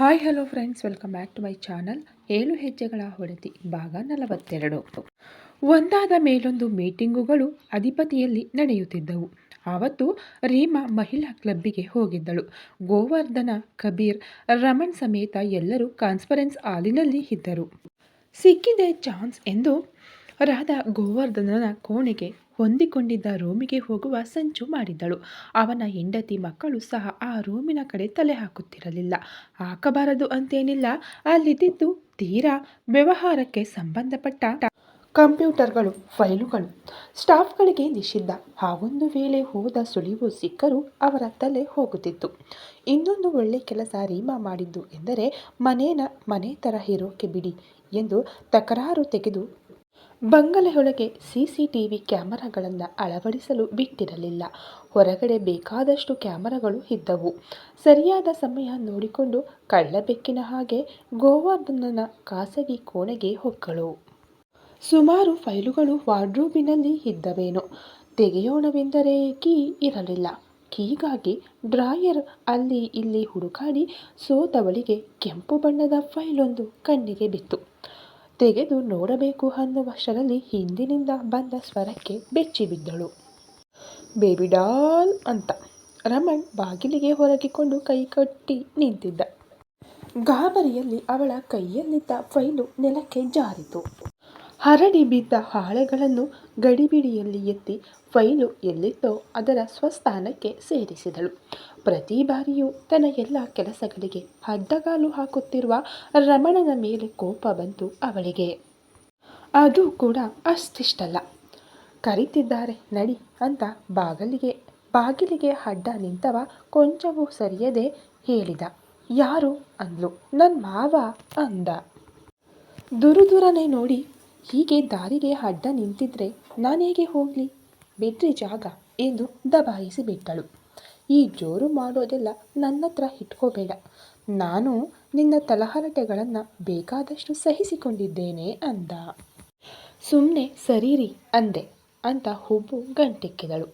Hi hello friends welcome back to my channel ಏಳು ಹೆಜ್ಜೆಗಳ ಹೊಡೆತಿ ಭಾಗ ನಲವತ್ತೆರಡು. ಒಂದಾದ ಮೇಲೊಂದು ಮೀಟಿಂಗುಗಳು ಅಧಿಪತಿಯಲ್ಲಿ ನಡೆಯುತ್ತಿದ್ದವು. ಆವತ್ತು ರೀಮಾ ಮಹಿಳಾ ಕ್ಲಬ್ಬಿಗೆ ಹೋಗಿದ್ದಳು. ಗೋವರ್ಧನ, ಕಬೀರ್, ರಮಣ್ ಸಮೇತ ಎಲ್ಲರೂ ಕಾನ್ಫರೆನ್ಸ್ ಹಾಲಿನಲ್ಲಿ ಇದ್ದರು. ಸಿಕ್ಕಿದೆ ಚಾನ್ಸ್ ಎಂದು ರಾಧಾ ಗೋವರ್ಧನನ ಕೋಣೆಗೆ ಹೊಂದಿಕೊಂಡಿದ್ದ ರೂಮಿಗೆ ಹೋಗುವ ಸಂಚು ಮಾಡಿದ್ದಳು ಅವನ ಹೆಂಡತಿ ಮಕ್ಕಳು ಸಹ ಆ ರೂಮಿನ ಕಡೆ ತಲೆ ಹಾಕುತ್ತಿರಲಿಲ್ಲ. ಹಾಕಬಾರದು ಅಂತೇನಿಲ್ಲ. ಅಲ್ಲಿದ್ದಿದ್ದು ತೀರಾ ವ್ಯವಹಾರಕ್ಕೆ ಸಂಬಂಧಪಟ್ಟ ಕಂಪ್ಯೂಟರ್ಗಳು, ಫೈಲುಗಳು, ಸ್ಟಾಫ್ಗಳಿಗೆ ನಿಷಿದ್ಧ. ಆ ಒಂದು ವೇಳೆ ಹೋದ ಸುಳಿವು ಸಿಕ್ಕರೂ ಅವರ ತಲೆ ಹೋಗುತ್ತಿತ್ತು. ಇನ್ನೊಂದು ಒಳ್ಳೆ ಕೆಲಸ ರೀಮಾ ಮಾಡಿದ್ದು ಎಂದರೆ ಮನೇನ ಮನೆ ಥರ ಇರೋಕೆ ಬಿಡಿ ಎಂದು ತಕರಾರು ತೆಗೆದು ಬಂಗಲೆಯೊಳಗೆ ಸಿಸಿಟಿವಿ ಕ್ಯಾಮರಾಗಳನ್ನು ಅಳವಡಿಸಲು ಬಿಟ್ಟಿರಲಿಲ್ಲ. ಹೊರಗಡೆ ಬೇಕಾದಷ್ಟು ಕ್ಯಾಮರಾಗಳು ಇದ್ದವು. ಸರಿಯಾದ ಸಮಯ ನೋಡಿಕೊಂಡು ಕಳ್ಳಬೆಕ್ಕಿನ ಹಾಗೆ ಗೋವರ್ಧನನ ಖಾಸಗಿ ಕೋಣೆಗೆ ಹೊಕ್ಕಳು. ಸುಮಾರು ಫೈಲುಗಳು ವಾರ್ಡ್ರೂಬಿನಲ್ಲಿ ಇದ್ದವೇನೋ. ತೆಗೆಯೋಣವೆಂದರೆ ಕೀ ಇರಲಿಲ್ಲ. ಕೀಗಾಗಿ ಡ್ರಾಯರ್ ಅಲ್ಲಿ ಇಲ್ಲಿ ಹುಡುಕಾಡಿ ಸೋತವಳಿಗೆ ಕೆಂಪು ಬಣ್ಣದ ಫೈಲೊಂದು ಕಣ್ಣಿಗೆ ಬಿತ್ತು. ತೆಗೆದು ನೋಡಬೇಕು ಅನ್ನುವಷ್ಟರಲ್ಲಿ ಹಿಂದಿನಿಂದ ಬಂದ ಸ್ವರಕ್ಕೆ ಬೆಚ್ಚಿಬಿದ್ದಳು ಬೇಬಿ ಡಾಲ್ ಅಂತ ರಮಣ್ ಬಾಗಿಲಿಗೆ ಹೊರಗಿಕೊಂಡು ಕೈ ಕಟ್ಟಿ ನಿಂತಿದ್ದ. ಗಾಬರಿಯಲ್ಲಿ ಅವಳ ಕೈಯಲ್ಲಿದ್ದ ಫೈಲು ನೆಲಕ್ಕೆ ಜಾರಿತು. ಹರಡಿ ಬಿದ್ದ ಹಾಳೆಗಳನ್ನು ಗಡಿಬಿಡಿಯಲ್ಲಿ ಎತ್ತಿ ಫೈಲು ಎಲ್ಲಿತ್ತೋ ಅದರ ಸ್ವಸ್ಥಾನಕ್ಕೆ ಸೇರಿಸಿದಳು. ಪ್ರತಿ ಬಾರಿಯೂ ತನ್ನ ಎಲ್ಲ ಕೆಲಸಗಳಿಗೆ ಅಡ್ಡಗಾಲು ಹಾಕುತ್ತಿರುವ ರಮಣನ ಮೇಲೆ ಕೋಪ ಬಂತು ಅವಳಿಗೆ. ಅದು ಕೂಡ ಅಷ್ಟಿಷ್ಟಲ್ಲ. ಕರೀತಿದ್ದಾರೆ ನಡಿ ಅಂತ ಬಾಗಿಲಿಗೆ ಬಾಗಿಲಿಗೆ ಅಡ್ಡ ನಿಂತವ ಕೊಂಚವೂ ಸರಿಯದೆ ಹೇಳಿದ. ಯಾರು ಅಂದ್ಲು? ನನ್ನ ಮಾವ ಅಂದ. ದುರುದುರನೆ ನೋಡಿ ಹೀಗೆ ದಾರಿಗೆ ಅಡ್ಡ ನಿಂತಿದ್ರೆ ನಾನು ಹೇಗೆ ಹೋಗಲಿ? ಬಿಡ್ರಿ ಜಾಗ ಎಂದು ದಬಾಯಿಸಿ ಬಿಟ್ಟಳು. ಈ ಜೋರು ಮಾಡೋದೆಲ್ಲ ನನ್ನ ಹತ್ರ ಇಟ್ಕೋಬೇಡ. ನಾನು ನಿನ್ನ ತಲಹರಟೆಗಳನ್ನು ಬೇಕಾದಷ್ಟು ಸಹಿಸಿಕೊಂಡಿದ್ದೇನೆ ಅಂದ. ಸುಮ್ಮನೆ ಸರೀರಿ ಅಂದೆ ಅಂತ ಹುಬ್ಬು ಗಂಟೆಕ್ಕಿದಳು.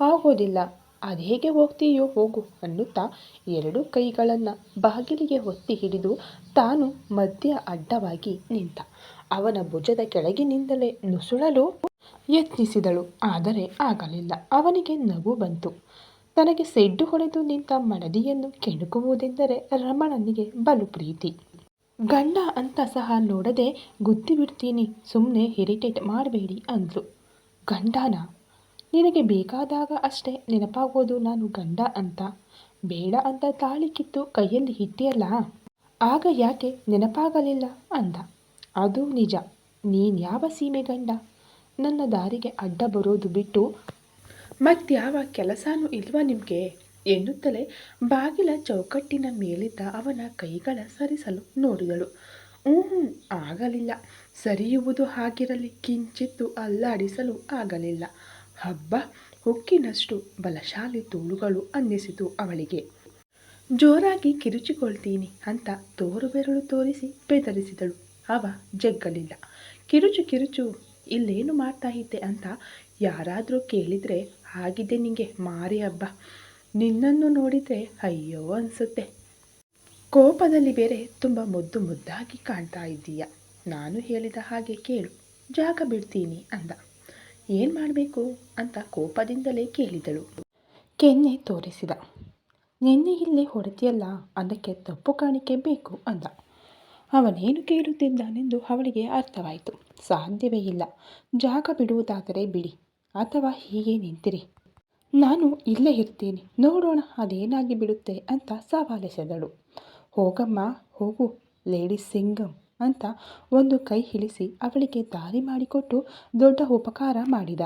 ಆಗೋದಿಲ್ಲ, ಅದು ಹೇಗೆ ಹೋಗ್ತೀಯೋ ಹೋಗು ಅನ್ನುತ್ತಾ ಎರಡು ಕೈಗಳನ್ನು ಬಾಗಿಲಿಗೆ ಒತ್ತಿ ಹಿಡಿದು ತಾನು ಮಧ್ಯ ಅಡ್ಡವಾಗಿ ನಿಂತ. ಅವನ ಭುಜದ ಕೆಳಗಿನಿಂದಲೇ ನುಸುಳಲು ಯತ್ನಿಸಿದಳು. ಆದರೆ ಆಗಲಿಲ್ಲ. ಅವನಿಗೆ ನಗು ಬಂತು. ತನಗೆ ಸೆಡ್ಡು ಹೊಡೆದು ನಿಂತ ಮಡದಿಯನ್ನು ಕೆಣಕುವುದೆಂದರೆ ರಮಣನಿಗೆ ಬಲು ಪ್ರೀತಿ. ಗಂಡ ಅಂತ ಸಹ ನೋಡದೆ ಗುದ್ದಿ ಬಿಡ್ತೀನಿ ಸುಮ್ಮನೆ ಇರಿಟೇಟ್ ಮಾಡಬೇಡಿ ಅಂದ್ಲು. ಗಂಡನ? ನಿನಗೆ ಬೇಕಾದಾಗ ಅಷ್ಟೇ ನೆನಪಾಗೋದು ನಾನು ಗಂಡ ಅಂತ. ಬೇಡ ಅಂತ ತಾಳಿ ಕಿತ್ತು ಕೈಯಲ್ಲಿ ಹಿಟ್ಟಿಯಲ್ಲ? ಆಗ ಯಾಕೆ ನೆನಪಾಗಲಿಲ್ಲ ಅಂದ. ಅದು ನಿಜ. ನೀನು ಯಾವ ಸೀಮೆ ಗಂಡ? ನನ್ನ ದಾರಿಗೆ ಅಡ್ಡ ಬರೋದು ಬಿಟ್ಟು ಮತ್ಯಾವ ಕೆಲಸನೂ ಇಲ್ವಾ ನಿಮಗೆ? ಎನ್ನುತ್ತಲೇ ಬಾಗಿಲ ಚೌಕಟ್ಟಿನ ಮೇಲಿದ್ದ ಅವನ ಕೈಗಳ ಸರಿಸಲು ನೋಡಿದಳು. ಹ್ಞೂ ಆಗಲಿಲ್ಲ. ಸರಿಯುವುದು ಹಾಗಿರಲಿ, ಕಿಂಚಿತ್ತು ಅಲ್ಲಾಡಿಸಲು ಆಗಲಿಲ್ಲ. ಹಬ್ಬ, ಹುಕ್ಕಿನಷ್ಟು ಬಲಶಾಲಿ ತೋಳುಗಳು ಅನ್ನಿಸಿತು ಅವಳಿಗೆ. ಜೋರಾಗಿ ಕಿರುಚಿಕೊಳ್ತೀನಿ ಅಂತ ತೋರು ಬೆರಳು ತೋರಿಸಿ ಬೆದರಿಸಿದಳು. ಅವ ಜಗ್ಗಲಿಲ್ಲ. ಕಿರುಚು ಕಿರುಚು ಇಲ್ಲೇನು ಮಾಡ್ತಾ ಇದ್ದೆ ಅಂತ ಯಾರಾದರೂ ಕೇಳಿದರೆ ಆಗಿದೆ ನಿಂಗೆ ಮಾರಿ ಹಬ್ಬ. ನಿನ್ನನ್ನು ನೋಡಿದರೆ ಅಯ್ಯೋ ಅನಿಸುತ್ತೆ. ಕೋಪದಲ್ಲಿ ಬೇರೆ ತುಂಬ ಮುದ್ದು ಮುದ್ದಾಗಿ ಕಾಣ್ತಾ ಇದ್ದೀಯ. ನಾನು ಹೇಳಿದ ಹಾಗೆ ಕೇಳು. ಜಾಗ ಬಿಡ್ತೀನಿ ಅಂದ. ಏನು ಮಾಡಬೇಕು ಅಂತ ಕೋಪದಿಂದಲೇ ಕೇಳಿದಳು. ಕೆನ್ನೆ ತೋರಿಸಿದ. ನಿನ್ನೆ ಇಲ್ಲಿ ಹೊಡೆದಿಯಲ್ಲ ಅದಕ್ಕೆ ತಪ್ಪು ಕಾಣಿಕೆ ಬೇಕು ಅಂದ. ಅವನೇನು ಕೇಳುತ್ತಿದ್ದಾನೆಂದು ಅವಳಿಗೆ ಅರ್ಥವಾಯಿತು. ಸಾಧ್ಯವೇ ಇಲ್ಲ. ಜಾಗ ಬಿಡುವುದಾದರೆ ಬಿಡಿ, ಅಥವಾ ಹೀಗೆ ನಿಂತಿರಿ. ನಾನು ಇಲ್ಲೇ ಇರ್ತೀನಿ. ನೋಡೋಣ, ಅದೇನಾಗಿ ಬಿಡುತ್ತೆ ಅಂತ ಸವಾಲೆಸೆದಳು. ಹೋಗಮ್ಮ, ಹೋಗು, ಲೇಡಿ ಸಿಂಗಮ್ ಅಂತ ಒಂದು ಕೈ ಇಳಿಸಿ ಅವಳಿಗೆ ದಾರಿ ಮಾಡಿಕೊಟ್ಟು ದೊಡ್ಡ ಉಪಕಾರ ಮಾಡಿದ.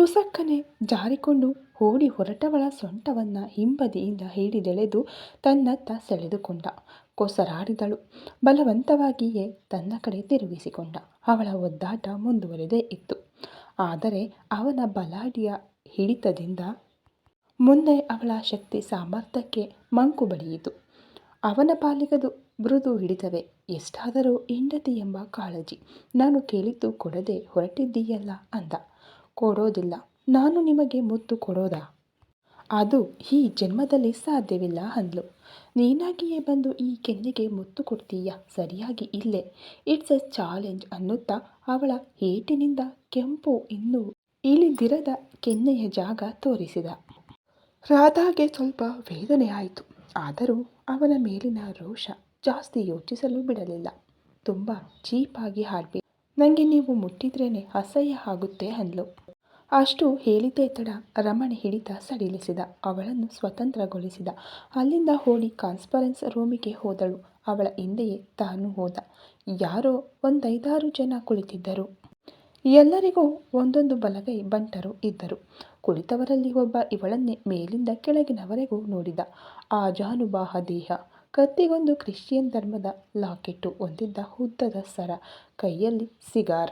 ಪುಸಕ್ಕನೆ ಜಾರಿಕೊಂಡು ಓಡಿ ಹೊರಟವಳ ಸೊಂಟವನ್ನು ಹಿಂಬದಿಯಿಂದ ಹಿಡಿದೆಳೆದು ತನ್ನತ್ತ ಸೆಳೆದುಕೊಂಡ. ಕೊಸರಾಡಿದಳು. ಬಲವಂತವಾಗಿಯೇ ತನ್ನ ಕಡೆ ತಿರುಗಿಸಿಕೊಂಡ. ಅವಳ ಒದ್ದಾಟ ಮುಂದುವರೆದೇ ಇತ್ತು. ಆದರೆ ಅವನ ಬಲಾಡಿಯ ಹಿಡಿತದಿಂದ ಮುಂದೆ ಅವಳ ಶಕ್ತಿ ಸಾಮರ್ಥ್ಯಕ್ಕೆ ಮಂಕು ಬಡಿಯಿತು. ಅವನ ಪಾಲಿಗದು ಮೃದು ಹಿಡಿತವೇ? ಎಷ್ಟಾದರೂ ಹೆಂಡತಿ ಎಂಬ ಕಾಳಜಿ. ನಾನು ಕೇಳಿದ್ದು ಕೊಡದೆ ಹೊರಟಿದ್ದೀಯಲ್ಲ ಅಂದ. ಕೊಡೋದಿಲ್ಲ. ನಾನು ನಿಮಗೆ ಮುತ್ತು ಕೊಡೋದಾ? ಅದು ಈ ಜನ್ಮದಲ್ಲಿ ಸಾಧ್ಯವಿಲ್ಲ ಅಂದ್ಲು. ನೀನಾಗಿಯೇ ಬಂದು ಈ ಕೆನ್ನೆಗೆ ಮುತ್ತು ಕೊಡ್ತೀಯ? ಸರಿಯಾಗಿ ಇಲ್ಲೇ. ಇಟ್ಸ್ ಎ ಚಾಲೆಂಜ್ ಅನ್ನುತ್ತಾ ಅವಳ ಏಟಿನಿಂದ ಕೆಂಪು ಇನ್ನೂ ಇಳಿದಿರದ ಕೆನ್ನೆಯ ಜಾಗ ತೋರಿಸಿದ. ರಾಧಾಗೆ ಸ್ವಲ್ಪ ವೇದನೆ ಆಯಿತು. ಆದರೂ ಅವನ ಮೇಲಿನ ರೋಷ ಜಾಸ್ತಿ ಯೋಚಿಸಲು ಬಿಡಲಿಲ್ಲ. ತುಂಬ ಚೀಪಾಗಿ ಹಾಡ್ಬೇಕು ನನಗೆ ನೀವು ಮುಟ್ಟಿದ್ರೇನೆ ಅಸಹ್ಯ ಆಗುತ್ತೆ ಅಂದ್ಲು. ಅಷ್ಟು ಹೇಳಿದ್ದೇ ತಡ ರಮಣಿ ಹಿಡಿತ ಸಡಿಲಿಸಿದ, ಅವಳನ್ನು ಸ್ವತಂತ್ರಗೊಳಿಸಿದ. ಅಲ್ಲಿಂದ ಓಡಿ ಕಾನ್ಸ್ಪರೆನ್ಸ್ ರೂಮಿಗೆ ಹೋದಳು. ಅವಳ ಹಿಂದೆಯೇ ತಾನು ಹೋದ. ಯಾರೋ ಒಂದೈದಾರು ಜನ ಕುಳಿತಿದ್ದರು. ಎಲ್ಲರಿಗೂ ಒಂದೊಂದು ಬಲಗೈ ಬಂಟರು ಇದ್ದರು. ಕುಳಿತವರಲ್ಲಿ ಒಬ್ಬ ಇವಳನ್ನೇ ಮೇಲಿಂದ ಕೆಳಗಿನವರೆಗೂ ನೋಡಿದ. ಆ ಜಾನುಬಾಹ ದೇಹ, ಕತ್ತಿಗೊಂದು ಕ್ರಿಶ್ಚಿಯನ್ ಧರ್ಮದ ಲಾಕೆಟ್ಟು ಹೊಂದಿದ್ದ ಉದ್ದದ ಸರ, ಕೈಯಲ್ಲಿ ಸಿಗಾರ್.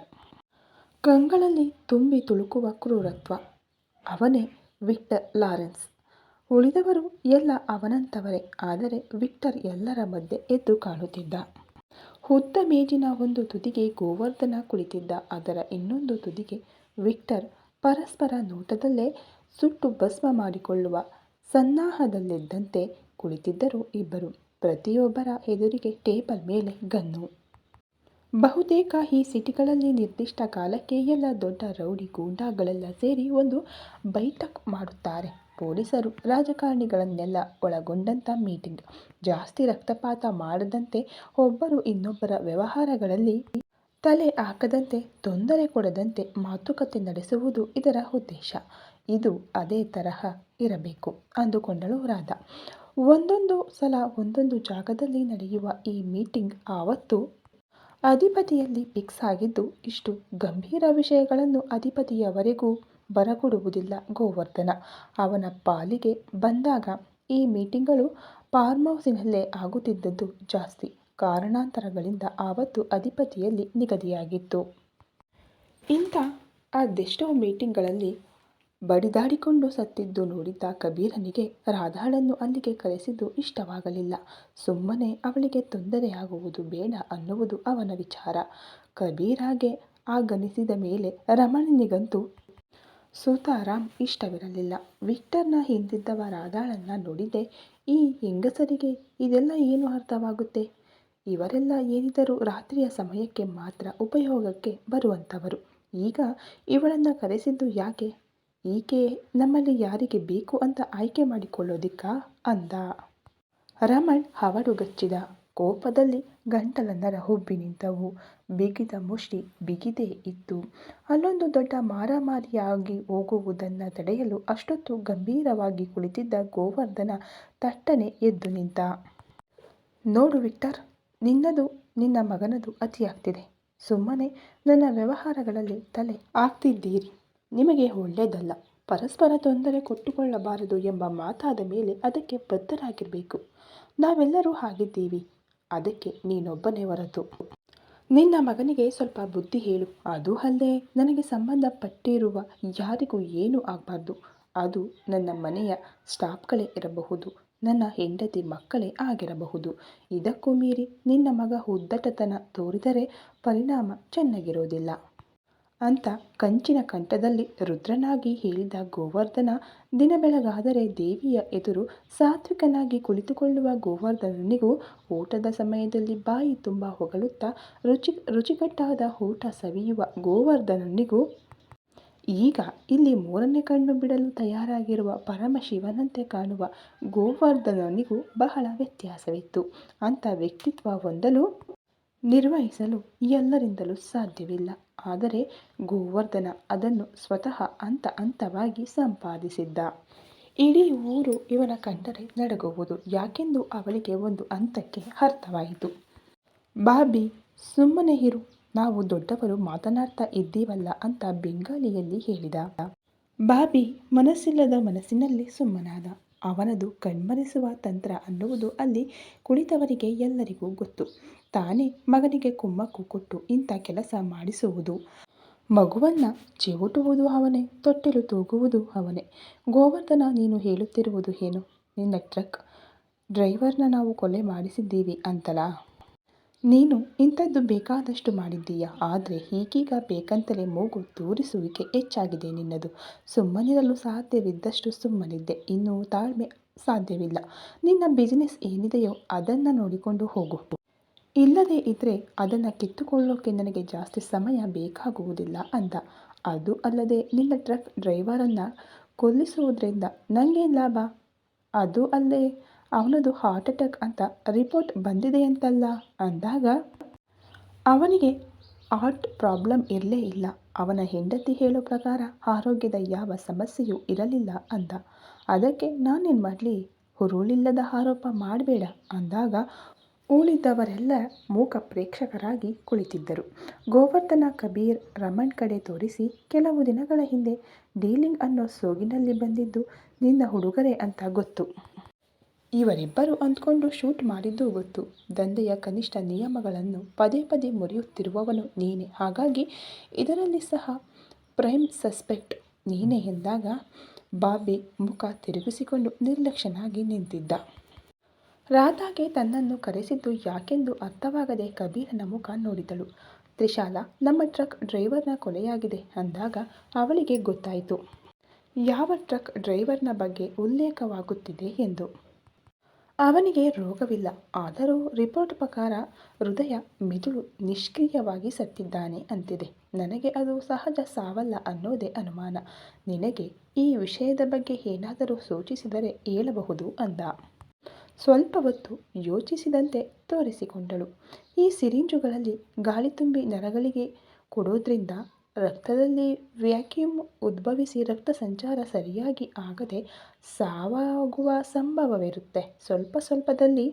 ಕಂಗಳಲ್ಲಿ ತುಂಬಿ ತುಳುಕುವ ಕ್ರೂರತ್ವ. ಅವನೇ ವಿಕ್ಟರ್ ಲಾರೆನ್ಸ್. ಉಳಿದವರು ಎಲ್ಲ ಅವನಂತವರೇ, ಆದರೆ ವಿಕ್ಟರ್ ಎಲ್ಲರ ಮಧ್ಯೆ ಎದ್ದು ಕಾಣುತ್ತಿದ್ದ. ಉದ್ದ ಮೇಜಿನ ಒಂದು ತುದಿಗೆ ಗೋವರ್ಧನ ಕುಳಿತಿದ್ದ. ಅದರ ಇನ್ನೊಂದು ತುದಿಗೆ ವಿಕ್ಟರ್ ಪರಸ್ಪರ ನೋಟದಲ್ಲೇ ಸುಟ್ಟು ಭಸ್ಮ ಮಾಡಿಕೊಳ್ಳುವ ಸನ್ನಾಹದಲ್ಲಿದ್ದಂತೆ ಕುಳಿತಿದ್ದರು ಇಬ್ಬರು. ಪ್ರತಿಯೊಬ್ಬರ ಎದುರಿಗೆ ಟೇಬಲ್ ಮೇಲೆ ಗನ್ನು. ಬಹುತೇಕ ಈ ಸಿಟಿಗಳಲ್ಲಿ ನಿರ್ದಿಷ್ಟ ಕಾಲಕ್ಕೆ ಎಲ್ಲ ದೊಡ್ಡ ರೌಡಿ ಗೂಂಡಾಗಳೆಲ್ಲ ಸೇರಿ ಒಂದು ಬೈಠಕ್ ಮಾಡುತ್ತಾರೆ. ಪೊಲೀಸರು ರಾಜಕಾರಣಿಗಳನ್ನೆಲ್ಲ ಒಳಗೊಂಡಂಥ ಮೀಟಿಂಗ್. ಜಾಸ್ತಿ ರಕ್ತಪಾತ ಮಾಡದಂತೆ ಒಬ್ಬರು ಇನ್ನೊಬ್ಬರ ವ್ಯವಹಾರಗಳಲ್ಲಿ ತಲೆ ಹಾಕದಂತೆ, ತೊಂದರೆ ಕೊಡದಂತೆ ಮಾತುಕತೆ ನಡೆಸುವುದು ಇದರ ಉದ್ದೇಶ. ಇದು ಅದೇ ತರಹ ಇರಬೇಕು ಅಂದುಕೊಂಡಳು ರಾಧಾ. ಒಂದೊಂದು ಸಲ ಒಂದೊಂದು ಜಾಗದಲ್ಲಿ ನಡೆಯುವ ಈ ಮೀಟಿಂಗ್ ಆವತ್ತು ಅಧಿಪತಿಯಲ್ಲಿ ಫಿಕ್ಸ್ ಆಗಿದ್ದು ಇಷ್ಟು ಗಂಭೀರ ವಿಷಯಗಳನ್ನು ಅಧಿಪತಿಯವರೆಗೂ ಬರಕೊಡುವುದಿಲ್ಲ ಗೋವರ್ಧನ. ಅವನ ಪಾಲಿಗೆ ಬಂದಾಗ ಈ ಮೀಟಿಂಗ್ಗಳು ಫಾರ್ಮ್ ಹೌಸಿನಲ್ಲೇ ಆಗುತ್ತಿದ್ದದ್ದು ಜಾಸ್ತಿ. ಕಾರಣಾಂತರಗಳಿಂದ ಆವತ್ತು ಅಧಿಪತಿಯಲ್ಲಿ ನಿಗದಿಯಾಗಿತ್ತು. ಇಂಥ ಅದೆಷ್ಟೋ ಮೀಟಿಂಗ್ಗಳಲ್ಲಿ ಬಡಿದಾಡಿಕೊಂಡು ಸತ್ತಿದ್ದು ನೋಡಿದ್ದ ಕಬೀರನಿಗೆ ರಾಧಾಳನ್ನು ಅಲ್ಲಿಗೆ ಕರೆಸಿದ್ದು ಇಷ್ಟವಾಗಲಿಲ್ಲ. ಸುಮ್ಮನೆ ಅವಳಿಗೆ ತೊಂದರೆಯಾಗುವುದು ಬೇಡ ಅನ್ನುವುದು ಅವನ ವಿಚಾರ. ಕಬೀರಾಗೆ ಆಗನಿಸಿದ ಮೇಲೆ ರಮಣನಿಗಂತೂ ಸುತಾರಾಮ್ ಇಷ್ಟವಿರಲಿಲ್ಲ. ವಿಕ್ಟರ್ನ ಹಿಂದಿದ್ದವ ರಾಧಾಳನ್ನ ನೋಡಿದೆ. ಈ ಹೆಂಗಸರಿಗೆ ಇದೆಲ್ಲ ಏನು ಅರ್ಥವಾಗುತ್ತೆ? ಇವರೆಲ್ಲ ಏನಿದ್ದರೂ ರಾತ್ರಿಯ ಸಮಯಕ್ಕೆ ಮಾತ್ರ ಉಪಯೋಗಕ್ಕೆ ಬರುವಂಥವರು. ಈಗ ಇವಳನ್ನು ಕರೆಸಿದ್ದು ಯಾಕೆ? ಈಕೆ ನಮ್ಮಲ್ಲಿ ಯಾರಿಗೆ ಬೇಕು ಅಂತ ಆಯ್ಕೆ ಮಾಡಿಕೊಳ್ಳೋದಿಕ್ಕಾ? ಅಂದ. ರಮಣ್ ಹವಡುಗಚ್ಚಿದ. ಕೋಪದಲ್ಲಿ ಗಂಟಲ ನರ ಹುಬ್ಬಿ ನಿಂತವು. ಬಿಗಿದ ಮುಷ್ಟಿ ಬಿಗಿದೇ ಇತ್ತು. ಅಲ್ಲೊಂದು ದೊಡ್ಡ ಮಾರಾಮಾರಿಯಾಗಿ ಹೋಗುವುದನ್ನು ತಡೆಯಲು ಅಷ್ಟೊತ್ತು ಗಂಭೀರವಾಗಿ ಕುಳಿತಿದ್ದ ಗೋವರ್ಧನ ತಟ್ಟನೆ ಎದ್ದು ನಿಂತ. ನೋಡು ವಿಕ್ಟರ್, ನಿನ್ನದು, ನಿನ್ನ ಮಗನದು ಅತಿಯಾಗ್ತಿದೆ. ಸುಮ್ಮನೆ ನನ್ನ ವ್ಯವಹಾರಗಳಲ್ಲಿ ತಲೆ ಆಗ್ತಿದ್ದೀರಿ ನಿಮಗೆ ಒಳ್ಳೆಯದಲ್ಲ. ಪರಸ್ಪರ ತೊಂದರೆ ಕೊಟ್ಟುಕೊಳ್ಳಬಾರದು ಎಂಬ ಮಾತಾದ ಮೇಲೆ ಅದಕ್ಕೆ ಬದ್ಧರಾಗಿರಬೇಕು. ನಾವೆಲ್ಲರೂ ಹಾಗಿದ್ದೀವಿ. ಅದಕ್ಕೆ ನೀನೊಬ್ಬನೇ ಹೊರತು. ನಿನ್ನ ಮಗನಿಗೆ ಸ್ವಲ್ಪ ಬುದ್ಧಿ ಹೇಳು. ಅದು ಅಲ್ಲದೆ ನನಗೆ ಸಂಬಂಧಪಟ್ಟಿರುವ ಯಾರಿಗೂ ಏನೂ ಆಗಬಾರ್ದು. ಅದು ನನ್ನ ಮನೆಯ ಸ್ಟಾಫ್ಗಳೇ ಇರಬಹುದು. ನನ್ನ ಹೆಂಡತಿ ಮಕ್ಕಳೇ ಆಗಿರಬಹುದು. ಇದಕ್ಕೂ ಮೀರಿ ನಿನ್ನ ಮಗ ಉದ್ದಟತನ ತೋರಿದರೆ ಪರಿಣಾಮ ಚೆನ್ನಾಗಿರೋದಿಲ್ಲ. ಅಂತ ಕಂಚಿನ ಕಂಠದಲ್ಲಿ ರುದ್ರನಾಗಿ ಹೇಳಿದ ಗೋವರ್ಧನ ದಿನ ಬೆಳಗಾದರೆ ದೇವಿಯ ಎದುರು ಸಾತ್ವಿಕನಾಗಿ ಕುಳಿತುಕೊಳ್ಳುವ ಗೋವರ್ಧನನಿಗೂ ಊಟದ ಸಮಯದಲ್ಲಿ ಬಾಯಿ ತುಂಬ ಹೊಗಳುತ್ತಾ ರುಚಿ ರುಚಿಕಟ್ಟಾದ ಊಟ ಸವಿಯುವ ಗೋವರ್ಧನನಿಗೂ, ಈಗ ಇಲ್ಲಿ ಮೂರನೇ ಕಣ್ಣು ಬಿಡಲು ತಯಾರಾಗಿರುವ ಪರಮಶಿವನಂತೆ ಕಾಣುವ ಗೋವರ್ಧನನಿಗೂ ಬಹಳ ವ್ಯತ್ಯಾಸವಿತ್ತು. ಅಂಥ ವ್ಯಕ್ತಿತ್ವ ಹೊಂದಲು ನಿರ್ವಹಿಸಲು ಎಲ್ಲರಿಂದಲೂ ಸಾಧ್ಯವಿಲ್ಲ. ಆದರೆ ಗೋವರ್ಧನ ಅದನ್ನು ಸ್ವತಃ ಹಂತ ಹಂತವಾಗಿ ಸಂಪಾದಿಸಿದ್ದ. ಇಡೀ ಊರು ಇವನ ಕಂಡರೆ ನಡಗುವುದು. ಯಾಕೆಂದು ಅವಳಿಗೆ ಒಂದು ಹಂತಕ್ಕೆ ಅರ್ಥವಾಯಿತು. ಬಾಬಿ, ಸುಮ್ಮನೆ ಇರು. ನಾವು ದೊಡ್ಡವರು ಮಾತನಾಡ್ತಾ ಇದ್ದೀವಲ್ಲ ಅಂತ ಬೆಂಗಾಲಿಯಲ್ಲಿ ಹೇಳಿದ. ಬಾಬಿ ಮನಸ್ಸಿಲ್ಲದ ಮನಸ್ಸಿನಲ್ಲಿ ಸುಮ್ಮನಾದ. ಅವನದು ಕಣ್ಮರೆಸುವ ತಂತ್ರ ಅನ್ನುವುದು ಅಲ್ಲಿ ಕುಳಿತವರಿಗೆ ಎಲ್ಲರಿಗೂ ಗೊತ್ತು. ತಾನೇ ಮಗನಿಗೆ ಕುಮ್ಮಕ್ಕು ಕೊಟ್ಟು ಇಂಥ ಕೆಲಸ ಮಾಡಿಸುವುದು. ಮಗುವನ್ನು ಚಿವುಟುವುದು ಅವನೇ, ತೊಟ್ಟಿಲು ತೂಗುವುದು ಅವನೇ. ಗೋವರ್ಧನ, ನೀನು ಹೇಳುತ್ತಿರುವುದು ಏನು? ನಿನ್ನ ಟ್ರಕ್ ಡ್ರೈವರ್ನ ನಾವು ಕೊಲೆ ಮಾಡಿಸಿದ್ದೀವಿ ಅಂತಲಾ? ನೀನು ಇಂಥದ್ದು ಬೇಕಾದಷ್ಟು ಮಾಡಿದ್ದೀಯ. ಆದರೆ ಈಗೀಗ ಬೇಕಂತಲೇ ಮೂಗು ತೂರಿಸುವಿಕೆ ಹೆಚ್ಚಾಗಿದೆ ನಿನ್ನದು. ಸುಮ್ಮನಿರಲು ಸಾಧ್ಯವಿದ್ದಷ್ಟು ಸುಮ್ಮನಿದ್ದೆ. ಇನ್ನೂ ತಾಳ್ಮೆ ಸಾಧ್ಯವಿಲ್ಲ. ನಿನ್ನ ಬಿಸಿನೆಸ್ ಏನಿದೆಯೋ ಅದನ್ನು ನೋಡಿಕೊಂಡು ಹೋಗು. ಇಲ್ಲದೇ ಇದ್ದರೆ ಅದನ್ನು ಕಿತ್ತುಕೊಳ್ಳೋಕೆ ನನಗೆ ಜಾಸ್ತಿ ಸಮಯ ಬೇಕಾಗುವುದಿಲ್ಲ ಅಂದ. ಅದು ಅಲ್ಲದೆ ನಿನ್ನ ಟ್ರಕ್ ಡ್ರೈವರನ್ನು ಕೊಲ್ಲಿಸುವುದರಿಂದ ನನಗೇನು ಲಾಭ? ಅದು ಅಲ್ಲದೆ ಅವನದು ಹಾರ್ಟ್ ಅಟ್ಯಾಕ್ ಅಂತ ರಿಪೋರ್ಟ್ ಬಂದಿದೆ ಅಂತಲ್ಲ? ಅಂದಾಗ, ಅವನಿಗೆ ಹಾರ್ಟ್ ಪ್ರಾಬ್ಲಮ್ ಇರಲೇ ಇಲ್ಲ. ಅವನ ಹೆಂಡತಿ ಹೇಳೋ ಪ್ರಕಾರ ಆರೋಗ್ಯದ ಯಾವ ಸಮಸ್ಯೆಯೂ ಇರಲಿಲ್ಲ ಅಂದ. ಅದಕ್ಕೆ ನಾನೇನು ಮಾಡಲಿ? ಹುರುಳಿಲ್ಲದ ಆರೋಪ ಮಾಡಬೇಡ ಅಂದಾಗ ಉಳಿದವರೆಲ್ಲ ಮೂಕ ಪ್ರೇಕ್ಷಕರಾಗಿ ಕುಳಿತಿದ್ದರು. ಗೋವರ್ಧನ, ಕಬೀರ್, ರಮಣ್ ಕಡೆ ತೋರಿಸಿ ಕೆಲವು ದಿನಗಳ ಹಿಂದೆ ಡೀಲಿಂಗ್ ಅನ್ನೋ ಸೋಗಿನಲ್ಲಿ ಬಂದಿದ್ದು ನಿನ್ನ ಹುಡುಗರೇ ಅಂತ ಗೊತ್ತು. ಇವರಿಬ್ಬರು ಅಂದ್ಕೊಂಡು ಶೂಟ್ ಮಾಡಿದ್ದು ಗೊತ್ತು. ದಂಧೆಯ ಕನಿಷ್ಠ ನಿಯಮಗಳನ್ನು ಪದೇ ಪದೇ ಮುರಿಯುತ್ತಿರುವವನು ನೀನೆ. ಹಾಗಾಗಿ ಇದರಲ್ಲಿ ಸಹ ಪ್ರೈಮ್ ಸಸ್ಪೆಕ್ಟ್ ನೀನೆ ಎಂದಾಗ ಬಾಬಿ ಮುಖ ತಿರುಗಿಸಿಕೊಂಡು ನಿರ್ಲಕ್ಷ್ಯನಾಗಿ ನಿಂತಿದ್ದ. ರಾಧಾಗೆ ತನ್ನನ್ನು ಕರೆಸಿದ್ದು ಯಾಕೆಂದು ಅರ್ಥವಾಗದೆ ಕಬೀರನ ಮುಖ ನೋಡಿದಳು. ತ್ರಿಶಾಲ, ನಮ್ಮ ಟ್ರಕ್ ಡ್ರೈವರ್ನ ಕೊಲೆಯಾಗಿದೆ ಅಂದಾಗ ಅವಳಿಗೆ ಗೊತ್ತಾಯಿತು. ಯಾವ ಟ್ರಕ್ ಡ್ರೈವರ್ನ ಬಗ್ಗೆ ಉಲ್ಲೇಖವಾಗುತ್ತಿದೆ ಎಂದು. ಅವನಿಗೆ ರೋಗವಿಲ್ಲ. ಆದರೂ ರಿಪೋರ್ಟ್ ಪ್ರಕಾರ ಹೃದಯ ಮಿದುಳು ನಿಷ್ಕ್ರಿಯವಾಗಿ ಸತ್ತಿದ್ದಾನೆ ಅಂತಿದೆ. ನನಗೆ ಅದು ಸಹಜ ಸಾವಲ್ಲ ಅನ್ನೋದೇ ಅನುಮಾನ. ನಿನಗೆ ಈ ವಿಷಯದ ಬಗ್ಗೆ ಏನಾದರೂ ಸೂಚಿಸಿದರೆ ಹೇಳಬಹುದು ಅಂದ. ಸ್ವಲ್ಪ ಹೊತ್ತು ಯೋಚಿಸಿದಂತೆ ತೋರಿಸಿಕೊಂಡಳು. ಈ ಸಿರಿಂಜುಗಳಲ್ಲಿ ಗಾಳಿ ತುಂಬಿ ನರಗಳಿಗೆ ಕೊಡೋದ್ರಿಂದ ರಕ್ತದಲ್ಲಿ ವ್ಯಾಕ್ಯೂಮ್ ಉದ್ಭವಿಸಿ ರಕ್ತ ಸಂಚಾರ ಸರಿಯಾಗಿ ಆಗದೆ ಸಾವಾಗುವ ಸಂಭವವಿರುತ್ತೆ. ಸ್ವಲ್ಪ ಸ್ವಲ್ಪದಲ್ಲಿ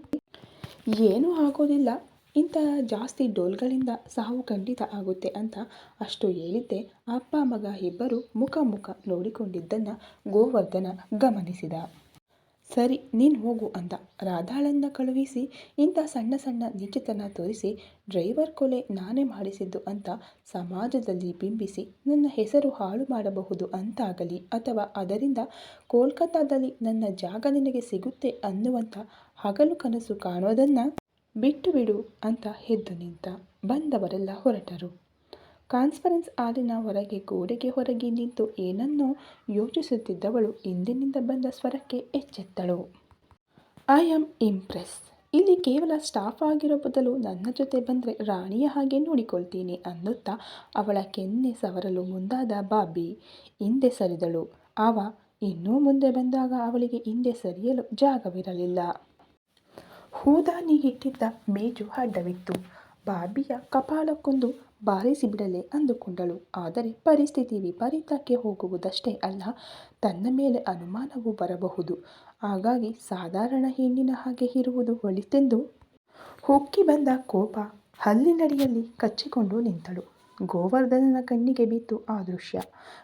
ಏನೂ ಆಗೋದಿಲ್ಲ. ಇಂಥ ಜಾಸ್ತಿ ಡೋಲ್ಗಳಿಂದ ಸಾವು ಖಂಡಿತ ಆಗುತ್ತೆ ಅಂತ ಅಷ್ಟು ಹೇಳಿದ್ದೆ. ಅಪ್ಪ, ಮಗ ಇಬ್ಬರು ಮುಖ ಮುಖ ನೋಡಿಕೊಂಡಿದ್ದನ್ನು ಗೋವರ್ಧನ ಗಮನಿಸಿದ. ಸರಿ, ನೀನು ಹೋಗು ಅಂದ. ರಾಧಾಳನ್ನ ಕಳುಹಿಸಿ ಇಂಥ ಸಣ್ಣ ಸಣ್ಣ ನೀಚತನ ತೋರಿಸಿ ಡ್ರೈವರ್ ಕೊಲೆ ನಾನೇ ಮಾಡಿಸಿದ್ದು ಅಂತ ಸಮಾಜದಲ್ಲಿ ಬಿಂಬಿಸಿ ನನ್ನ ಹೆಸರು ಹಾಳು ಮಾಡಬಹುದು ಅಂತಾಗಲಿ ಅಥವಾ ಅದರಿಂದ ಕೋಲ್ಕತ್ತಾದಲ್ಲಿ ನನ್ನ ಜಾಗ ನಿನಗೆ ಸಿಗುತ್ತೆ ಅನ್ನುವಂಥ ಹಗಲು ಕನಸು ಕಾಣೋದನ್ನು ಬಿಟ್ಟು ಬಿಡು ಅಂತ ಹೆದ್ದು ನಿಂತ ಬಂದವರೆಲ್ಲ ಹೊರಟರು. ಕಾನ್ಫರೆನ್ಸ್ ಹಾಲಿನ ಹೊರಗೆ ಗೋಡೆಗೆ ಹೊರಗೆ ನಿಂತು ಏನನ್ನೋ ಯೋಚಿಸುತ್ತಿದ್ದವಳು ಹಿಂದಿನಿಂದ ಬಂದ ಸ್ವರಕ್ಕೆ ಎಚ್ಚೆತ್ತಳು. ಐ ಆಮ್ ಇಂಪ್ರೆಸ್ ಇಲ್ಲಿ ಕೇವಲ ಸ್ಟಾಫ್ ಆಗಿರೋ ಬದಲು ನನ್ನ ಜೊತೆ ಬಂದರೆ ರಾಣಿಯ ಹಾಗೆ ನೋಡಿಕೊಳ್ತೀನಿ ಅನ್ನುತ್ತಾ ಅವಳ ಕೆನ್ನೆ ಸವರಲು ಮುಂದಾದ ಬಾಬಿ ಹಿಂದೆ ಸರಿದಳು. ಅವ ಇನ್ನೂ ಮುಂದೆ ಬಂದಾಗ ಅವಳಿಗೆ ಹಿಂದೆ ಸರಿಯಲು ಜಾಗವಿರಲಿಲ್ಲ. ಹೂದಾನಿ ಇಟ್ಟಿದ್ದ ಮೇಜು ಅಡ್ಡವಿತ್ತು. ಬಾಬಿಯ ಕಪಾಲಕ್ಕೊಂದು ಬಾರಿಸಿಬಿಡಲೆ ಅಂದುಕೊಂಡಳು. ಆದರೆ ಪರಿಸ್ಥಿತಿ ವಿಪರೀತಕ್ಕೆ ಹೋಗುವುದಷ್ಟೇ ಅಲ್ಲ, ತನ್ನ ಮೇಲೆ ಅನುಮಾನವೂ ಬರಬಹುದು. ಹಾಗಾಗಿ ಸಾಧಾರಣ ಹೆಣ್ಣಿನ ಹಾಗೆ ಇರುವುದು ಒಳಿತೆಂದು ಹೊಕ್ಕಿ ಬಂದ ಕೋಪ ಹಲ್ಲಿನಡಿಯಲ್ಲಿ ಕಚ್ಚಿಕೊಂಡು ನಿಂತಳು. ಗೋವರ್ಧನನ ಕಣ್ಣಿಗೆ ಬಿತ್ತು ಆ ದೃಶ್ಯ.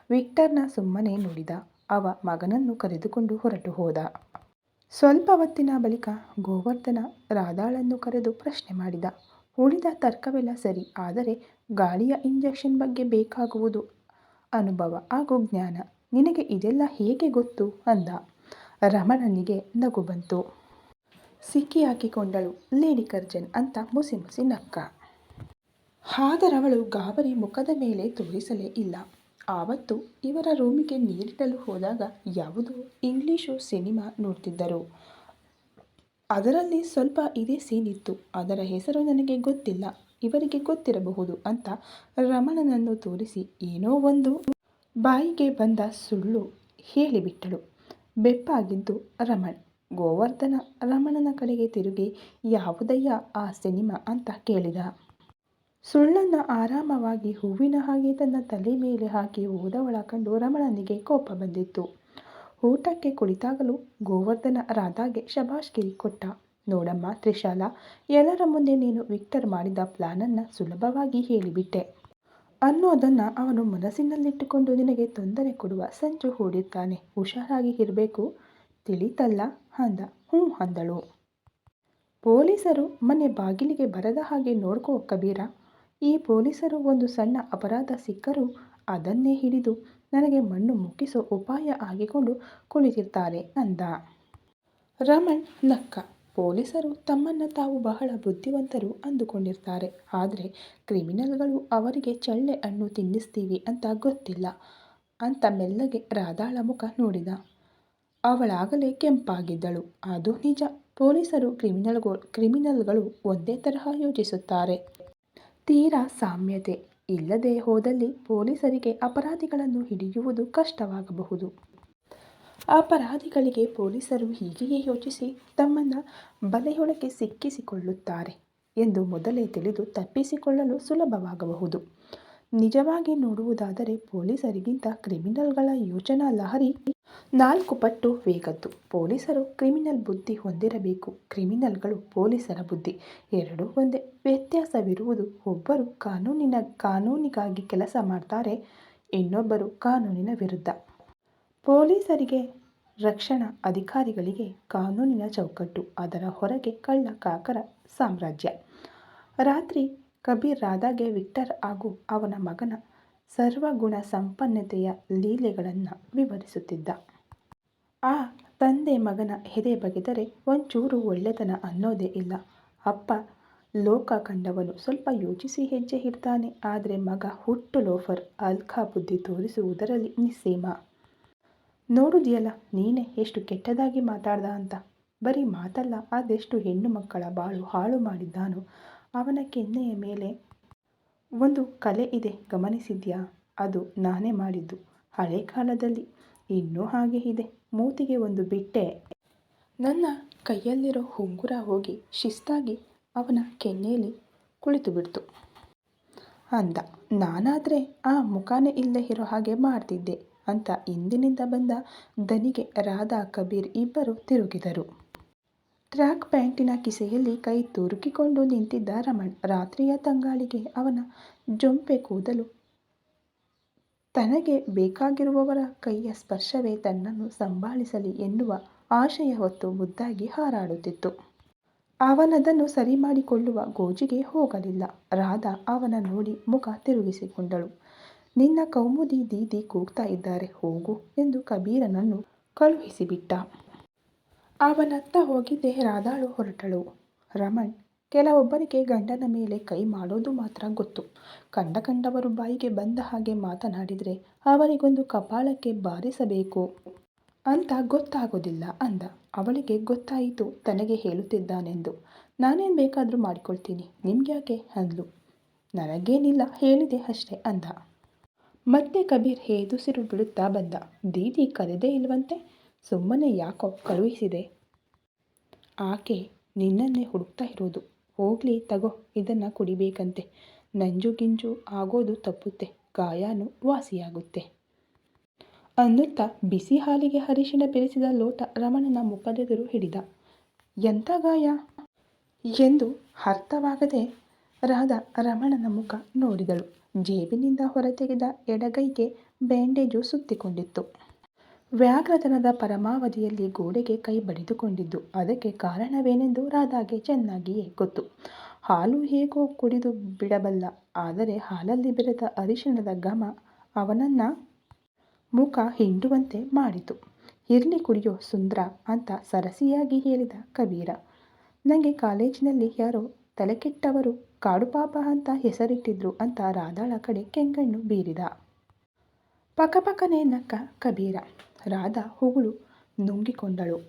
ವಿಕ್ಟರ್ನ ಸುಮ್ಮನೆ ನೋಡಿದ. ಅವ ಮಗನನ್ನು ಕರೆದುಕೊಂಡು ಹೊರಟು ಹೋದ. ಸ್ವಲ್ಪ ಹೊತ್ತಿನ ಬಳಿಕ ಗೋವರ್ಧನ ರಾಧಾಳನ್ನು ಕರೆದು ಪ್ರಶ್ನೆ ಮಾಡಿದ. ಉಳಿದ ತರ್ಕವೆಲ್ಲ ಸರಿ, ಆದರೆ ಗಾಳಿಯ ಇಂಜೆಕ್ಷನ್ ಬಗ್ಗೆ ಬೇಕಾಗುವುದು. ಅನುಭವ ಹಾಗೂ ಜ್ಞಾನ. ನಿನಗೆ ಇದೆಲ್ಲ ಹೇಗೆ ಗೊತ್ತು? ಅಂದ. ರಮಣನಿಗೆ ನಗು ಬಂತು. ಸಿಕ್ಕಿ ಹಾಕಿಕೊಂಡಳು ಲೇಡಿ ಕರ್ಜನ್ ಅಂತ ಮುಸಿ ಮುಸಿ ನಕ್ಕ. ಆದರವಳು ಗಾಬರಿ ಮುಖದ ಮೇಲೆ ತೋರಿಸಲೇ ಇಲ್ಲ. ಆವತ್ತು ಇವರ ರೂಮಿಗೆ ನೀರಿಡಲು ಹೋದಾಗ ಯಾವುದೋ ಇಂಗ್ಲೀಷು ಸಿನಿಮಾ ನೋಡ್ತಿದ್ದರು. ಅದರಲ್ಲಿ ಸ್ವಲ್ಪ ಇದೇ ಸೀನ್ ಇತ್ತು. ಅದರ ಹೆಸರು ನನಗೆ ಗೊತ್ತಿಲ್ಲ. ಇವರಿಗೆ ಗೊತ್ತಿರಬಹುದು ಅಂತ ರಮಣನನ್ನು ತೋರಿಸಿ ಏನೋ ಒಂದು ಬಾಯಿಗೆ ಬಂದ ಸುಳ್ಳು ಹೇಳಿಬಿಟ್ಟಳು. ಬೆಪ್ಪಾಗಿದ್ದು ರಮಣ್, ಗೋವರ್ಧನ ರಮಣನ ಕಡೆಗೆ ತಿರುಗಿ ಯಾವುದಯ್ಯ ಆ ಸಿನಿಮಾ ಅಂತ ಕೇಳಿದ. ಸುಳ್ಳನ್ನು ಆರಾಮವಾಗಿ ಹೂವಿನ ಹಾಗೆ ತನ್ನ ತಲೆ ಮೇಲೆ ಹಾಕಿ ಓದವಳ ಕಂಡು ರಮಣನಿಗೆ ಕೋಪ ಬಂದಿತ್ತು. ಊಟಕ್ಕೆ ಕುಳಿತಾಗಲೂ ಗೋವರ್ಧನ ರಾಧಾಗೆ ಶಭಾಷ್ಗಿರಿ ಕೊಟ್ಟ. ನೋಡಮ್ಮ ತ್ರಿಶಾಲ, ಎಲ್ಲರ ಮುಂದೆ ನೀನು ವಿಕ್ಟರ್ ಮಾಡಿದ ಪ್ಲಾನನ್ನು ಸುಲಭವಾಗಿ ಹೇಳಿಬಿಟ್ಟೆ. ಅನ್ನೋದನ್ನು ಅವನು ಮನಸ್ಸಿನಲ್ಲಿಟ್ಟುಕೊಂಡು ನಿನಗೆ ತೊಂದರೆ ಕೊಡುವ ಸಂಚು ಹೂಡಿರ್ತಾನೆ. ಹುಷಾರಾಗಿ ಇರಬೇಕು. ತಿಳಿತಲ್ಲ? ಅಂದ. ಹ್ಞೂ ಅಂದಳು. ಪೊಲೀಸರು ಮನೆ ಬಾಗಿಲಿಗೆ ಬರದ ಹಾಗೆ ನೋಡ್ಕೋ ಕಬೀರ. ಈ ಪೊಲೀಸರು ಒಂದು ಸಣ್ಣ ಅಪರಾಧ ಸಿಕ್ಕರೂ ಅದನ್ನೇ ಹಿಡಿದು ನನಗೆ ಮಣ್ಣು ಮುಕ್ಕಿಸೋ ಉಪಾಯ ಆಗಿಕೊಂಡು ಕುಳಿತಿರ್ತಾರೆ ಅಂದ. ರಮಣ್ ನಕ್ಕ, ಪೊಲೀಸರು ತಮ್ಮನ್ನು ತಾವು ಬಹಳ ಬುದ್ಧಿವಂತರು ಅಂದುಕೊಂಡಿರ್ತಾರೆ. ಆದರೆ ಕ್ರಿಮಿನಲ್ಗಳು ಅವರಿಗೆ ಚಳ್ಳೆ ಹಣ್ಣು ತಿನ್ನಿಸ್ತೀವಿ ಅಂತ ಗೊತ್ತಿಲ್ಲ ಅಂತ ಮೆಲ್ಲಗೆ ರಾಧಾಳ ಮುಖ ನೋಡಿದ. ಅವಳಾಗಲೇ ಕೆಂಪಾಗಿದ್ದಳು. ಅದು ನಿಜ, ಪೊಲೀಸರು ಕ್ರಿಮಿನಲ್ಗಳು ಕ್ರಿಮಿನಲ್ಗಳು ಒಂದೇ ತರಹ ಯೋಚಿಸುತ್ತಾರೆ. ತೀರಾ ಸಾಮ್ಯತೆ ಇಲ್ಲದೆ ಹೋದಲ್ಲಿ ಪೊಲೀಸರಿಗೆ ಅಪರಾಧಿಗಳನ್ನು ಹಿಡಿಯುವುದು ಕಷ್ಟವಾಗಬಹುದು. ಅಪರಾಧಿಗಳಿಗೆ ಪೊಲೀಸರು ಹೀಗೆಯೇ ಯೋಚಿಸಿ ತಮ್ಮನ್ನು ಬಲೆಯೊಳಗೆ ಸಿಕ್ಕಿಸಿಕೊಳ್ಳುತ್ತಾರೆ ಎಂದು ಮೊದಲೇ ತಿಳಿದು ತಪ್ಪಿಸಿಕೊಳ್ಳಲು ಸುಲಭವಾಗಬಹುದು. ನಿಜವಾಗಿ ನೋಡುವುದಾದರೆ ಪೊಲೀಸರಿಗಿಂತ ಕ್ರಿಮಿನಲ್ಗಳ ಯೋಚನಾ ಲಹರಿ ನಾಲ್ಕು ಪಟ್ಟು ವೇಗದ್ದು. ಪೊಲೀಸರು ಕ್ರಿಮಿನಲ್ ಬುದ್ಧಿ ಹೊಂದಿರಬೇಕು. ಕ್ರಿಮಿನಲ್ಗಳು ಪೊಲೀಸರ ಬುದ್ಧಿ. ಎರಡೂ ಒಂದೇ. ವ್ಯತ್ಯಾಸವಿರುವುದು ಒಬ್ಬರು ಕಾನೂನಿನ ಕಾನೂನಿಗಾಗಿ ಕೆಲಸ ಮಾಡ್ತಾರೆ, ಇನ್ನೊಬ್ಬರು ಕಾನೂನಿನ ವಿರುದ್ಧ. ಪೊಲೀಸರಿಗೆ ರಕ್ಷಣಾ ಅಧಿಕಾರಿಗಳಿಗೆ ಕಾನೂನಿನ ಚೌಕಟ್ಟು, ಅದರ ಹೊರಗೆ ಕಳ್ಳ ಕಾಕರ ಸಾಮ್ರಾಜ್ಯ. ರಾತ್ರಿ ಕಬೀರ್ ರಾಧಾಗೆ ವಿಕ್ಟರ್ ಹಾಗೂ ಅವನ ಮಗನ ಸರ್ವಗುಣ ಸಂಪನ್ನತೆಯ ಲೀಲೆಗಳನ್ನು ವಿವರಿಸುತ್ತಿದ್ದ. ಆ ತಂದೆ ಮಗನ ಎದೆ ಬಗೆದರೆ ಒಂಚೂರು ಒಳ್ಳೆತನ ಅನ್ನೋದೇ ಇಲ್ಲ. ಅಪ್ಪ ಲೋಕ ಕಂಡವನು ಸ್ವಲ್ಪ ಯೋಚಿಸಿ ಹೆಜ್ಜೆ ಇಡ್ತಾನೆ. ಆದರೆ ಮಗ ಹುಟ್ಟು ಲೋಫರ್ ಅಲ್ಖಾ ಬುದ್ಧಿ ತೋರಿಸುವುದರಲ್ಲಿ ನಿಸ್ಸೀಮ. ನೋಡುದಿಯಲ್ಲ ನೀನೇ ಎಷ್ಟು ಕೆಟ್ಟದಾಗಿ ಮಾತಾಡ್ದ ಅಂತ. ಬರೀ ಮಾತಲ್ಲ, ಅದೆಷ್ಟು ಹೆಣ್ಣು ಮಕ್ಕಳ ಬಾಳು ಹಾಳು ಮಾಡಿದ್ದಾನೋ ಅವನ ಕೆನ್ನೆಯ ಮೇಲೆ. ಒಂದು ಕಲೆ ಇದೆ, ಗಮನಿಸಿದ್ಯಾ? ಅದು ನಾನೇ ಮಾಡಿದ್ದು. ಹಳೆ ಕಾಲದಲ್ಲಿ ಇನ್ನೂ ಹಾಗೆ ಇದೆ. ಮೂತಿಗೆ ಒಂದು ಬಿಟ್ಟೆ. ನನ್ನ ಕೈಯಲ್ಲಿರೋ ಹುಂಗುರ ಹೋಗಿ ಶಿಸ್ತಾಗಿ ಅವನ ಕೆನ್ನೆಯಲ್ಲಿ ಕುಳಿತು ಬಿಡ್ತು ಅಂದ, ನಾನಾದರೆ ಆ ಮುಖಾನೇ ಇಲ್ಲದೆ ಇರೋ ಹಾಗೆ ಮಾಡ್ತಿದ್ದೆ ಅಂತ ಹಿಂದಿನಿಂದ ಬಂದ ದನಿಗೆ ರಾಧಾ ಕಬೀರ್ ಇಬ್ಬರು ತಿರುಗಿದರು. ಟ್ರ್ಯಾಕ್ ಪ್ಯಾಂಟಿನ ಕಿಸೆಯಲ್ಲಿ ಕೈ ತುರುಕಿಕೊಂಡು ನಿಂತಿದ್ದ ರಮಣ್ ರಾತ್ರಿಯ ತಂಗಾಳಿಗೆ ಅವನ ಜೊಂಪೆ ಕೂದಲು ತನಗೆ ಬೇಕಾಗಿರುವವರ ಕೈಯ ಸ್ಪರ್ಶವೇ ತನ್ನನ್ನು ಸಂಭಾಳಿಸಲಿ ಎನ್ನುವ ಆಶಯ ಹೊತ್ತು ಮುದ್ದಾಗಿ ಹಾರಾಡುತ್ತಿತ್ತು. ಅವನದನ್ನು ಸರಿ ಮಾಡಿಕೊಳ್ಳುವ ಗೋಜಿಗೆ ಹೋಗಲಿಲ್ಲ. ರಾಧಾ ಅವನ ನೋಡಿ ಮುಖ ತಿರುಗಿಸಿಕೊಂಡಳು. ನಿನ್ನ ಕೌಮುದಿ ದೀದಿ ಕೂಗ್ತಾ ಇದ್ದಾರೆ, ಹೋಗು ಎಂದು ಕಬೀರನನ್ನು ಕಳುಹಿಸಿಬಿಟ್ಟ. ಅವನತ್ತ ಹೋಗಿದ್ದೆ ರಾಧಾಳು ಹೊರಟಳು. ರಮಣ್, ಕೆಲವೊಬ್ಬರಿಗೆ ಗಂಡನ ಮೇಲೆ ಕೈ ಮಾಡೋದು ಮಾತ್ರ ಗೊತ್ತು. ಕಂಡ ಕಂಡವರು ಬಾಯಿಗೆ ಬಂದ ಹಾಗೆ ಮಾತನಾಡಿದರೆ ಅವರಿಗೊಂದು ಕಪಾಳಕ್ಕೆ ಬಾರಿಸಬೇಕು. ಅಂತ ಗೊತ್ತಾಗೋದಿಲ್ಲ ಅಂದ. ಅವಳಿಗೆ ಗೊತ್ತಾಯಿತು, ತನಗೆ ಹೇಳುತ್ತಿದ್ದಾನೆಂದು. ನಾನೇನು ಬೇಕಾದರೂ ಮಾಡಿಕೊಳ್ತೀನಿ. ನಿಮ್ಗ್ಯಾಕೆ? ಅಂದ್ಲು. ನನಗೇನಿಲ್ಲ, ಹೇಳಿದೆ ಅಷ್ಟೇ ಅಂದ. ಮತ್ತೆ ಕಬೀರ್ ಹೇದುಸಿರು ಬಿಡುತ್ತಾ ಬಂದ. ದೀದಿ ಕರೆದೇ ಇಲ್ವಂತೆ? ಸುಮ್ಮನೆ ಯಾಕೋ ಕಳುಹಿಸಿದೆ? ಆಕೆ ನಿನ್ನನ್ನೇ ಹುಡುಕ್ತಾ ಇರೋದು. ಹೋಗ್ಲಿ, ತಗೋ, ಇದನ್ನು ಕುಡಿಬೇಕಂತೆ. ನಂಜು ಗಿಂಜು ಆಗೋದು ತಪ್ಪುತ್ತೆ. ಗಾಯಾನು ವಾಸಿಯಾಗುತ್ತೆ. ಅನ್ನುತ್ತಾ ಬಿಸಿ ಹಾಲಿಗೆ ಅರಿಶಿಣ ಬೆರೆಸಿದ ಲೋಟ ರಮಣನ ಮುಖದೆದುರು ಹಿಡಿದ. ಎಂಥ ಗಾಯ? ಎಂದು ಅರ್ಥವಾಗದೆ ರಾಧ ರಮಣನ ಮುಖ ನೋಡಿದಳು. ಜೇಬಿನಿಂದ ಹೊರತೆಗೆದ ಎಡಗೈಗೆ ಬ್ಯಾಂಡೇಜು ಸುತ್ತಿಕೊಂಡಿತ್ತು. ವ್ಯಾಘ್ರತನದ ಪರಮಾವಧಿಯಲ್ಲಿ ಗೋಡೆಗೆ ಕೈ ಬಡಿದುಕೊಂಡಿದ್ದು. ಅದಕ್ಕೆ ಕಾರಣವೇನೆಂದು ರಾಧಾಗೆ ಚೆನ್ನಾಗಿಯೇ ಗೊತ್ತು. ಹಾಲು ಹೇಗೋ ಕುಡಿದು ಬಿಡಬಲ್ಲ. ಆದರೆ ಹಾಲಲ್ಲಿ ಬೆರೆದ ಅರಿಶಿಣದ ಘಮ ಅವನನ್ನ ಮುಖ ಹಿಂಡುವಂತೆ ಮಾಡಿತು. ಇರ್ಲಿ ಕುಡಿಯೋ ಸುಂದ್ರ ಅಂತ ಸರಸಿಯಾಗಿ ಹೇಳಿದ ಕಬೀರ. ನನಗೆ ಕಾಲೇಜಿನಲ್ಲಿ ಯಾರೋ ತಲೆಕೆಟ್ಟವರು ಕಾಡುಪಾಪ ಅಂತ ಹೆಸರಿಟ್ಟಿದ್ರು ಅಂತ ರಾಧಾಳ ಕಡೆ ಕೆಂಗಣ್ಣು ಬೀರಿದ. ಪಕ್ಕಪಕ್ಕನೆ ನಕ್ಕ ಕಬೀರ. ರಾಧಾ ಹುಗುಳು ನುಂಗಿಕೊಂಡಳು.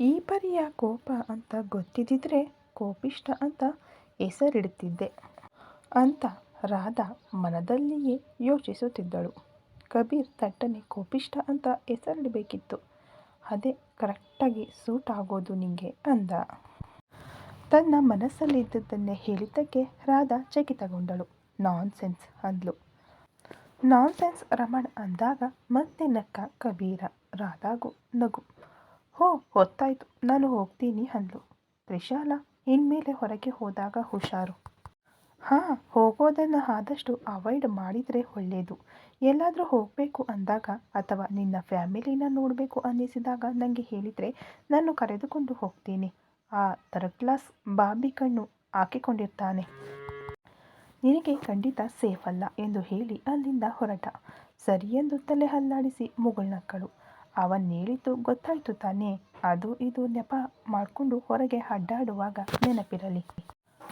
ಈ ಪರಿಯ ಕೋಪ ಅಂತ ಗೊತ್ತಿದ್ದಿದ್ರೆ ಕೋಪಿಷ್ಟ ಅಂತ ಹೆಸರಿಡುತ್ತಿದ್ದೆ ಅಂತ ರಾಧಾ ಮನದಲ್ಲಿಯೇ ಯೋಚಿಸುತ್ತಿದ್ದಳು. ಕಬೀರ್ ಥಟ್ಟನೆ ಕೋಪಿಷ್ಟ ಅಂತ ಹೆಸರಿಡಬೇಕಿತ್ತು. ಅದೇ ಕರೆಕ್ಟಾಗಿ ಸೂಟ್ ಆಗೋದು ನಿಂಗೆ ಅಂದ. ತನ್ನ ಮನಸ್ಸಲ್ಲಿದ್ದದನ್ನೇ ಹೇಳಿದ್ದಕ್ಕೆ ರಾಧಾ ಚಕಿತಗೊಂಡಳು. ನಾನ್ ಸೆನ್ಸ್ ಅಂದ್ಲು. ನಾನ್ ಸೆನ್ಸ್ ರಮಣ್ ಅಂದಾಗ ಮತ್ತೆ ನಕ್ಕ ಕಬೀರ, ರಾಧಾಗು ನಗು. ಹೋ, ಹೊತ್ತಾಯ್ತು, ನಾನು ಹೋಗ್ತೀನಿ ಅಂದ್ಲು. ತ್ರಿಶಾಲ ಇನ್ಮೇಲೆ ಹೊರಗೆ ಹೋದಾಗ ಹುಷಾರು. ಹಾಂ, ಹೋಗೋದನ್ನು ಆದಷ್ಟು ಅವಾಯ್ಡ್ ಮಾಡಿದರೆ ಒಳ್ಳೆಯದು ಎಲ್ಲಾದರೂ ಹೋಗಬೇಕು ಅಂದಾಗ ಅಥವಾ ನಿನ್ನ ಫ್ಯಾಮಿಲಿನ ನೋಡಬೇಕು ಅನ್ನಿಸಿದಾಗ ನನಗೆ ಹೇಳಿದರೆ ನಾನು ಕರೆದುಕೊಂಡು ಹೋಗ್ತೀನಿ. ಆ ಕ್ಲಾಸ್ ಬಾಬಿ ಕಣ್ಣು ಹಾಕಿಕೊಂಡಿರ್ತಾನೆ. ನಿನಗೆ ಖಂಡಿತ ಸೇಫ್ ಅಲ್ಲ ಎಂದು ಹೇಳಿ ಅಲ್ಲಿಂದ ಹೊರಟ. ಸರಿಯೆಂದು ತಲೆ ಹಲ್ಲಾಡಿಸಿ ಮುಗುಳ್ನಕ್ಕಳು ಅವನ್ನೇಳಿದ್ದು ಗೊತ್ತಾಯ್ತು ತಾನೇ. ಅದು ಇದು ನೆಪ ಮಾಡಿಕೊಂಡು ಹೊರಗೆ ಅಡ್ಡಾಡುವಾಗ ನೆನಪಿರಲಿ.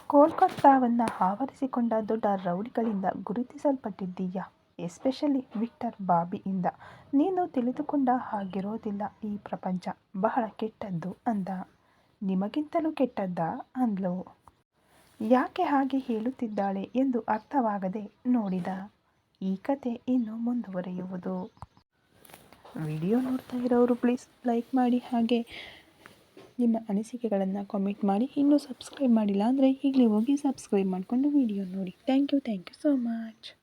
ಕೋಲ್ಕತ್ತಾವನ್ನು ಆವರಿಸಿಕೊಂಡ ದೊಡ್ಡ ರೌಡಿಗಳಿಂದ ಗುರುತಿಸಲ್ಪಟ್ಟಿದ್ದೀಯಾ? Especially Victor ಬಾಬಿಯಿಂದ. ನೀನು ತಿಳಿದುಕೊಂಡ ಹಾಗಿರೋದಿಲ್ಲ ಈ ಪ್ರಪಂಚ. ಬಹಳ ಕೆಟ್ಟದ್ದು ಅಂದ. ನಿಮಗಿಂತಲೂ ಕೆಟ್ಟದ್ದಾ ಅಂದ್ಲು. ಯಾಕೆ ಹಾಗೆ ಹೇಳುತ್ತಿದ್ದಾಳೆ ಎಂದು ಅರ್ಥವಾಗದೆ ನೋಡಿದ. ಈ ಕತೆ ಇನ್ನು ಮುಂದುವರಿಯುವುದು. ವಿಡಿಯೋ ನೋಡ್ತಾ ಇರೋರು ಪ್ಲೀಸ್ ಲೈಕ್ ಮಾಡಿ ಹಾಗೆ ನಿಮ್ಮ ಅನಿಸಿಕೆಗಳನ್ನು ಕಾಮೆಂಟ್ ಮಾಡಿ. ಇನ್ನೂ ಸಬ್ಸ್ಕ್ರೈಬ್ ಮಾಡಿಲ್ಲ ಅಂದರೆ ಈಗಲೇ ಹೋಗಿ ಸಬ್ಸ್ಕ್ರೈಬ್ ಮಾಡಿಕೊಂಡು ವಿಡಿಯೋ ನೋಡಿ. Thank you thank you so much.